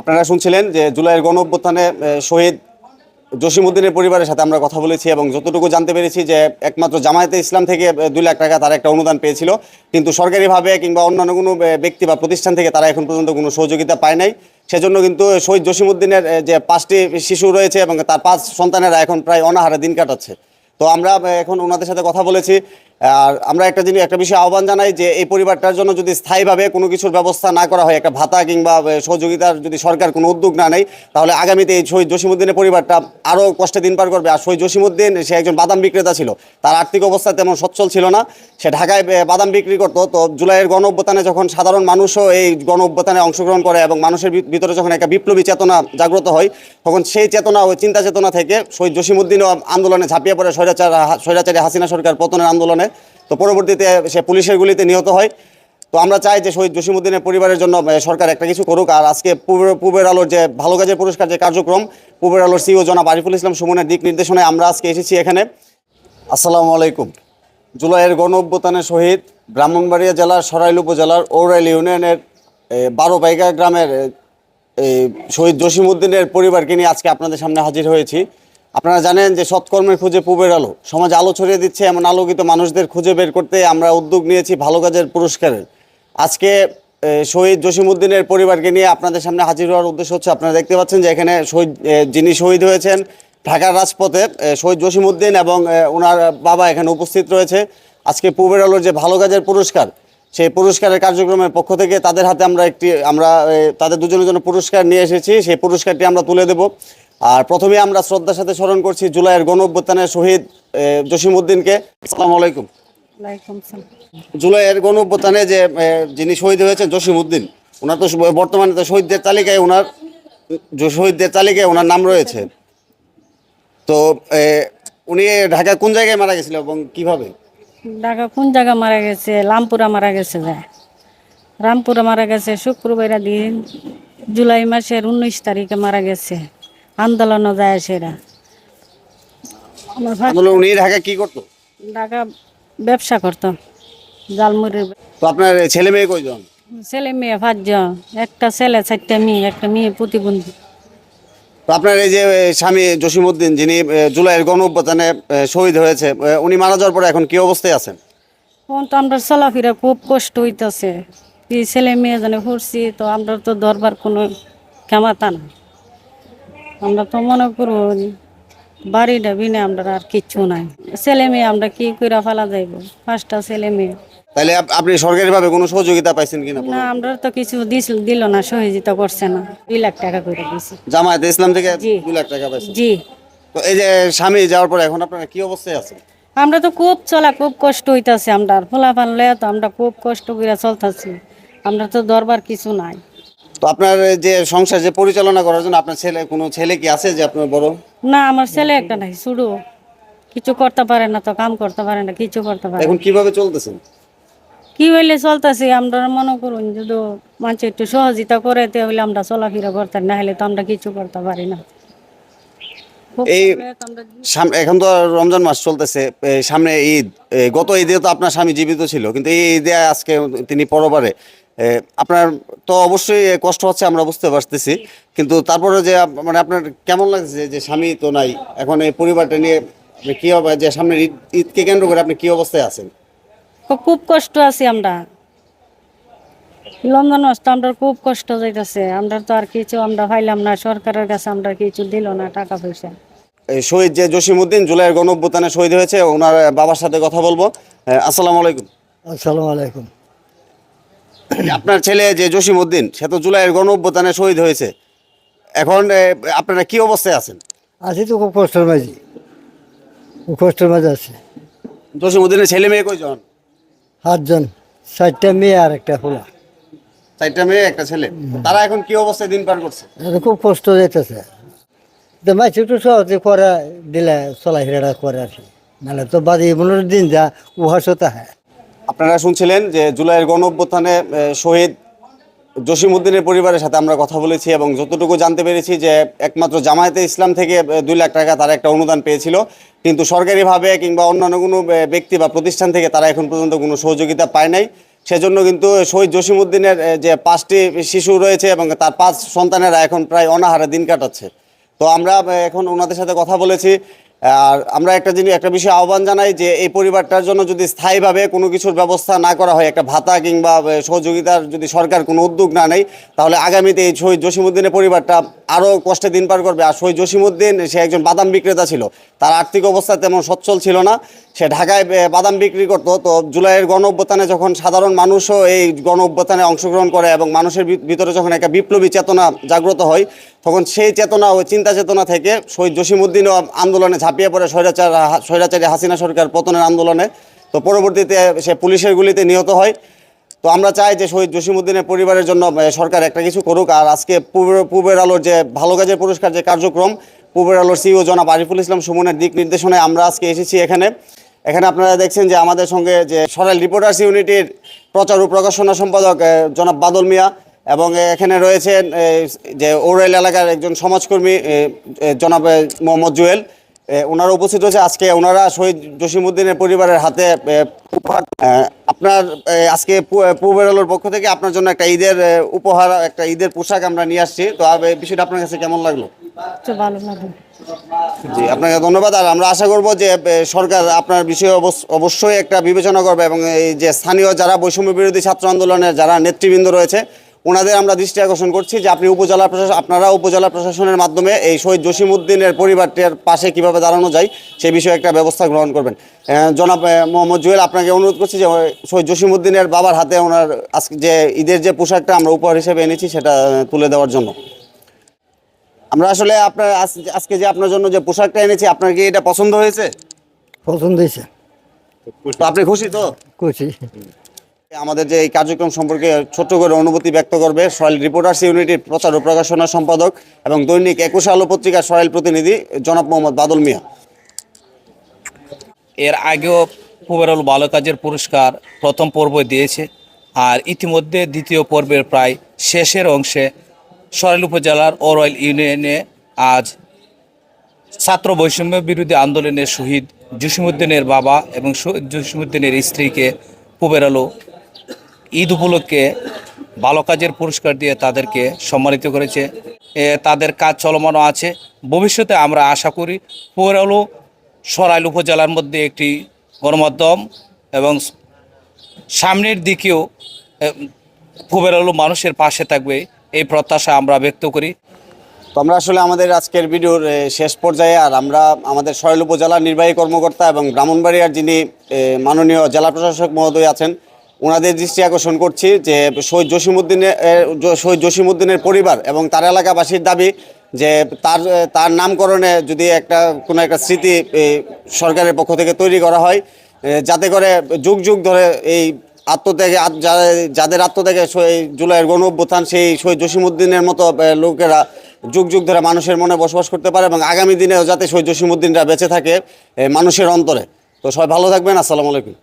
আপনারা শুনছিলেন যে জুলাইয়ের গণ অভ্যুত্থানে শহীদ জসিমুদ্দিনের পরিবারের সাথে আমরা কথা বলেছি এবং যতটুকু জানতে পেরেছি যে একমাত্র জামায়াতে ইসলাম থেকে দুই লাখ টাকা তারা একটা অনুদান পেয়েছিল। কিন্তু সরকারিভাবে কিংবা অন্যান্য কোনো ব্যক্তি বা প্রতিষ্ঠান থেকে তারা এখন পর্যন্ত কোনো সহযোগিতা পায় নাই। সেজন্য কিন্তু শহীদ জসিমুদ্দিনের যে পাঁচটি শিশু রয়েছে এবং তার পাঁচ সন্তানেরা এখন প্রায় অনাহারে দিন কাটাচ্ছে। তো আমরা এখন ওনাদের সাথে কথা বলেছি। আর আমরা একটা জিনিস, একটা বিষয়ে আহ্বান জানাই যে এই পরিবারটার জন্য যদি স্থায়ীভাবে কোনো কিছুর ব্যবস্থা না করা হয়, একটা ভাতা কিংবা সহযোগিতার যদি সরকার কোনো উদ্যোগ না নেয়, তাহলে আগামীতে এই শহীদ জসিমুদ্দিনের পরিবারটা আরও কষ্টে দিন পার করবে। আর শহীদ জসিমুদ্দিন সে একজন বাদাম বিক্রেতা ছিল। তার আর্থিক অবস্থা তেমন সচ্ছল ছিল না। সে ঢাকায় বাদাম বিক্রি করতো। তো জুলাইয়ের গণ যখন সাধারণ মানুষও এই গণ অংশগ্রহণ করে এবং মানুষের ভিতরে যখন একটা বিপ্লবী চেতনা জাগ্রত হয়, তখন সেই চেতনা ওই চিন্তা চেতনা থেকে শহীদ জসিমুদ্দিনও আন্দোলনে ঝাঁপিয়ে পড়ে। স্বৈরাচার স্বৈরাচারী হাসিনা সরকার পতনের আন্দোলনে তো পরবর্তীতে সে পুলিশের গুলিতে নিহত হয়। তো আমরা চাই যে শহীদ জসিমুদ্দিনের পরিবারের জন্য সরকার একটা কিছু করুক। আর আজকে পূবের আলোর যে ভালো কাজের পুরস্কার যে কার্যক্রম পূবের আলোর সিও জনাব আরিফুল ইসলাম সুমনের দিক নির্দেশনায় আমরা আজকে এসেছি এখানে। আসসালামু আলাইকুম। জুলাইয়ের গণ অভ্যুত্থানের শহীদ ব্রাহ্মণবাড়িয়া জেলার সরাইল উপজেলার ঔরাইল ইউনিয়নের বারো পাইকা গ্রামের এই শহীদ জসিমউদ্দিনের পরিবারকে নিয়ে আজকে আপনাদের সামনে হাজির হয়েছি। আপনারা জানেন যে সৎকর্মের খুঁজে পূবের আলো। সমাজ আলো ছড়িয়ে দিচ্ছে এমন আলোকিত মানুষদের খুঁজে বের করতে আমরা উদ্যোগ নিয়েছি ভালো কাজের পুরস্কারের। আজকে শহীদ জসিমউদ্দিনের পরিবারকে নিয়ে আপনাদের সামনে হাজির হওয়ার উদ্দেশ্য হচ্ছে, আপনারা দেখতে পাচ্ছেন যে এখানে শহীদ যিনি শহীদ হয়েছেন, ঢাকার রাজপথে শহীদ জসিমউদ্দিন এবং ওনার বাবা এখানে উপস্থিত রয়েছে। আজকে পূবের আলোর যে ভালো কাজের পুরস্কার সেই পুরস্কারের কার্যক্রমের পক্ষ থেকে তাদের হাতে আমরা একটি আমরা তাদের দুজনের জন্য পুরস্কার নিয়ে এসেছি। সেই পুরস্কারটি আমরা তুলে দেব। আর প্রথমে আমরা শ্রদ্ধার সাথে স্মরণ করছি জুলাইয়ের গণ অভ্যুত্থানের শহীদ জসিমউদ্দিনকে। আসসালামু আলাইকুম। জুলাইয়ের গণ অভ্যুত্থানে যে যিনি শহীদ হয়েছেন জসিমউদ্দিন ওনার তো বর্তমানে তো শহীদদের তালিকায় ওনার শহীদদের তালিকায় ওনার নাম রয়েছে। তো উনি ঢাকায় কোন জায়গায় মারা গেছিল এবং কীভাবে? ঢাকা কোন জায়গা মারা গেছে? লামপুরা মারা গেছে যায় রামপুরা মারা গেছে শুক্রবার দিন জুলাই মাসের উনিশ তারিখে মারা গেছে। আন্দোলনও যায় সেরা উনি ঢাকায় কি করতো? ঢাকা ব্যবসা করতাম জালমুড়ির তো আপনার ছেলে মেয়ে কয়জন? ছেলে মেয়ে পাঁচজন। একটা ছেলে চারটা মেয়ে একটা মেয়ে প্রতিবন্ধী। আপনার এই যে স্বামী জসিমউদ্দিন, যিনি জুলাইয়ের গণ অভ্যুত্থানে শহীদ হয়েছে উনি মারা যাওয়ার পরে এখন কি অবস্থায় আছেন? এখন তো আমরা চলাফেরা খুব কষ্ট হইতেছে। এই ছেলে মেয়ে জানে পড়ছি, তো আমরা তো দরবার কোনো ক্ষমতা না আমরা তো মনে করব বাড়িটা বিনে আমরা আর কিচ্ছু নাই। ছেলে মেয়ে আমরা কি করে ফেলা যাইব? পাঁচটা ছেলে মেয়ে। তাহলে আপ- আপনি সরকারিভাবে কোনো সহযোগিতা পাইছেন কিনা না আমরা তো কিছু দিল না সহযোগিতা করছে না। দুই লাখ টাকা করে দিছি। জামায়াতে ইসলাম থেকে। দুই লাখ টাকা পাইছেন? জি। তো এই যে স্বামী যাওয়ার পরে এখন আপনারা কি অবস্থায় আছেন? আমরা তো খুব চলা খুব কষ্ট হইতাছে আমরা। ফোলা ফানলে তো আমরা খুব কষ্ট করে চলতেছি। আমরা তো দরবার কিছু নাই। তো আপনার যে সংসার যে পরিচালনা করার জন্য আপনার ছেলে কোনো ছেলে কি আছে যে আপনার বড়? না আমার ছেলে একটা নাই শুরু। কিছু করতে পারে না তো কাম করতে পারে না কিছু করতে পারে এখন কীভাবে চলতেছেন কি হইলে চলতেছি আমরা মনে করুন যদি মানুষ একটু সহযোগিতা করে তাহলে আমরা চলাফেরা করতে না হলে তো আমরা কিছু করতে পারি না। এই- এখন তো রমজান মাস চলতেছে সামনে ঈদ। গত ঈদে তো আপনার স্বামী জীবিত ছিল কিন্তু এই ঈদে আজকে তিনি পরবারে আপনার তো অবশ্যই কষ্ট হচ্ছে আমরা বুঝতে পারতেছি। কিন্তু তারপরে যে মানে আপনার কেমন লাগছে যে স্বামী তো নাই এখন এই পরিবারটা নিয়ে আপনি কি হবে যে সামনে ঈদ ঈদকে কেন্দ্র করে আপনি কি অবস্থায় আছেন? খুব- খুব কষ্ট আছি আমরা। লন্ডন আসতে আমরা খুব কষ্ট যাইতেছে। আমরা তো আর কিছু আমরা পাইলাম না সরকারের কাছে আমরা কিছু দিল না টাকা পয়সা। এই শহীদ যে জসিমউদ্দিন জুলাইয়ের গণ অভ্যুত্থানে শহীদ হয়েছে ওনার বাবার সাথে কথা বলব। আসসালামু আলাইকুম। আসসালামু আলাইকুম। আপনার ছেলে যে জসিমউদ্দিন সে তো জুলাইয়ের গণ অভ্যুত্থানে শহীদ হয়েছে। এখন আপনারা কি অবস্থায় আছেন? আছি তো খুব কষ্টের মাঝে। খুব কষ্টের মাঝে আছে। জসিমউদ্দিনের ছেলে মেয়ে কয়জন? সাতজন। চারটা মেয়ে আর একটা খোলা চারটা মেয়ে একটা ছেলে। তারা এখন কি অবস্থায় দিন পার করছে? খুব কষ্ট যাইতেছে তো মাছ একটু সহজে করে দিলে চলাফেরাটা করে আর কি। নাহলে তো বাদি মনে দিন যা উহা সতা হ্যাঁ আপনারা শুনছিলেন যে জুলাইয়ের গণ অভ্যুত্থানে শহীদ জসিমউদ্দিনের পরিবারের সাথে আমরা কথা বলেছি এবং যতটুকু জানতে পেরেছি যে একমাত্র জামায়াতে ইসলাম থেকে দুই লাখ টাকা তারা একটা অনুদান পেয়েছিল। কিন্তু সরকারিভাবে কিংবা অন্যান্য কোনো ব্যক্তি বা প্রতিষ্ঠান থেকে তারা এখন পর্যন্ত কোনো সহযোগিতা পায় নাই। সেজন্য কিন্তু শহীদ জসিমউদ্দিনের এ, যে পাঁচটি শিশু রয়েছে এবং তার পাঁচ সন্তানেরা এখন প্রায় অনাহারে দিন কাটাচ্ছে। তো আমরা এখন ওনাদের সাথে কথা বলেছি। আর আমরা একটা জিনিস, একটা বিষয়ে আহ্বান জানাই যে এই পরিবারটার জন্য যদি স্থায়ীভাবে কোনো কিছুর ব্যবস্থা না করা হয়, একটা ভাতা কিংবা সহযোগিতার যদি সরকার কোনো উদ্যোগ না নেয়, তাহলে আগামীতে এই শহীদ জসিমুদ্দিনের পরিবারটা আরও কষ্টে দিন পার করবে। আর শহীদ জসিমুদ্দিন সে একজন বাদাম বিক্রেতা ছিল। তার আর্থিক অবস্থা তেমন সচ্ছল ছিল না। সে ঢাকায় বাদাম বিক্রি করতো। তো জুলাইয়ের গণ অভ্যুত্থানে যখন সাধারণ মানুষও এই গণ অভ্যুত্থানে অংশগ্রহণ করে এবং মানুষের ভিতরে যখন একটা বিপ্লবী চেতনা জাগ্রত হয় তখন সেই চেতনা ও চিন্তা চেতনা থেকে শহীদ জসিমউদ্দিনও আন্দোলনে ঝাঁপিয়ে পড়ে স্বৈরাচার, স্বৈরাচারী হাসিনা সরকার পতনের আন্দোলনে। তো পরবর্তীতে সে পুলিশের গুলিতে নিহত হয়। তো আমরা চাই যে শহীদ জসিমউদ্দিনের পরিবারের জন্য সরকার একটা কিছু করুক। আর আজকে পূর্বের আলোর যে ভালো কাজের পুরস্কার, যে কার্যক্রম, পূর্বের আলোর সিও জনাব আরিফুল ইসলাম সুমনের দিক নির্দেশনায় আমরা আজকে এসেছি এখানে। এখানে আপনারা দেখছেন যে আমাদের সঙ্গে যে সরাইল রিপোর্টার্স ইউনিটির প্রচার ও প্রকাশনা সম্পাদক জনাব বাদল মিয়া এবং এখানে রয়েছেন যে ওরাইল এলাকার একজন সমাজকর্মী জনাব মোহাম্মদ জুয়েল। ওনারা উপস্থিত রয়েছে। আজকে ওনারা শহীদ জসিমউদ্দিনের পরিবারের হাতে উপহার আপনার আজকে পূ- পূর্বের আলোর পক্ষ থেকে আপনার জন্য একটা ঈদের উপহার একটা ঈদের পোশাক আমরা নিয়ে আসছি। তো এই বিষয়টা আপনার কাছে কেমন লাগল? ভালো লাগে জি আপনাকে ধন্যবাদ। আর আমরা আশা করব যে সরকার আপনার বিষয়ে অবশ্য- অবশ্যই একটা বিবেচনা করবে এবং এই যে স্থানীয় যারা বৈষম্য বিরোধী ছাত্র আন্দোলনের যারা নেতৃবৃন্দ রয়েছে ওনাদের আমরা দৃষ্টি আকর্ষণ করছি যে আপনি উপজেলা প্রশাসন আপনারা উপজেলা প্রশাসনের মাধ্যমে এই শহীদ জসিমউদ্দিনের পরিবারটির পাশে কীভাবে দাঁড়ানো যায় সে বিষয়ে একটা ব্যবস্থা গ্রহণ করবেন। জনাব মোহাম্মদ জুয়েল আপনাকে অনুরোধ করছি যে শহীদ জসিমউদ্দিনের বাবার হাতে ওনার আজকে যে ঈদের যে পোশাকটা আমরা উপহার হিসেবে এনেছি সেটা তুলে দেওয়ার জন্য। আমরা আসলে আপনার আজ- আজকে যে আপনার জন্য যে পোশাকটা এনেছি আপনার কি এটা পছন্দ হয়েছে? পছন্দ হয়েছে। তো আপনি খুশি তো? করছি আমাদের যে এই কার্যক্রম সম্পর্কে ছোট্ট করে অনুভূতি ব্যক্ত করবে সয়েল রিপোর্টার্স ইউনিটির প্রচার ও প্রকাশনা সম্পাদক এবং দৈনিক একুশ আলো পত্রিকার সয়েল প্রতিনিধি জনাব মোহাম্মদ বাদল মিয়া। এর আগেও পুবেরল ভালো কাজের পুরস্কার প্রথম পর্ব দিয়েছে আর ইতিমধ্যে দ্বিতীয় পর্বের প্রায় শেষের অংশে সরাইল উপজেলার ওরয়েল ইউনিয়নে আজ ছাত্র বৈষম্য বিরোধী আন্দোলনের শহীদ জসিমুদ্দিনের বাবা এবং জসিমুদ্দিনের স্ত্রীকে পুবের আলো ঈদ উপলক্ষে ভালো কাজের পুরস্কার দিয়ে তাদেরকে সম্মানিত করেছে। তাদের কাজ চলমানও আছে। ভবিষ্যতে আমরা আশা করি পুবের আলো সরাইল উপজেলার মধ্যে একটি গণমাধ্যম এবং সামনের দিকেও পুবের আলো মানুষের পাশে থাকবে এই প্রত্যাশা আমরা ব্যক্ত করি। তো আমরা আসলে আমাদের আজকের ভিডিওর শেষ পর্যায়ে আর আমরা আমাদের সরাইল উপজেলার নির্বাহী কর্মকর্তা এবং ব্রাহ্মণবাড়িয়ার যিনি মাননীয় জেলা প্রশাসক মহোদয় আছেন ওনাদের দৃষ্টি আকর্ষণ করছি যে শহীদ জসিমউদ্দিনের এ, জ- শহীদ জসিমউদ্দিনের পরিবার এবং তার এলাকাবাসীর দাবি যে তার তার নামকরণে যদি একটা কোনো একটা স্মৃতি সরকারের পক্ষ থেকে তৈরি করা হয় যাতে করে যুগ যুগ ধরে এই আত্মত্যাগে যাদের আত্মত্যাগে জুলাইয়ের গণ অভ্যুত্থান সেই শহীদ জসিমুদ্দিনের মতো লোকেরা যুগ যুগ ধরে মানুষের মনে বসবাস করতে পারে এবং আগামী দিনেও যাতে শহীদ জসিমুদ্দিনরা বেঁচে থাকে মানুষের অন্তরে। তো সবাই ভালো থাকবেন আসসালামু আলাইকুম।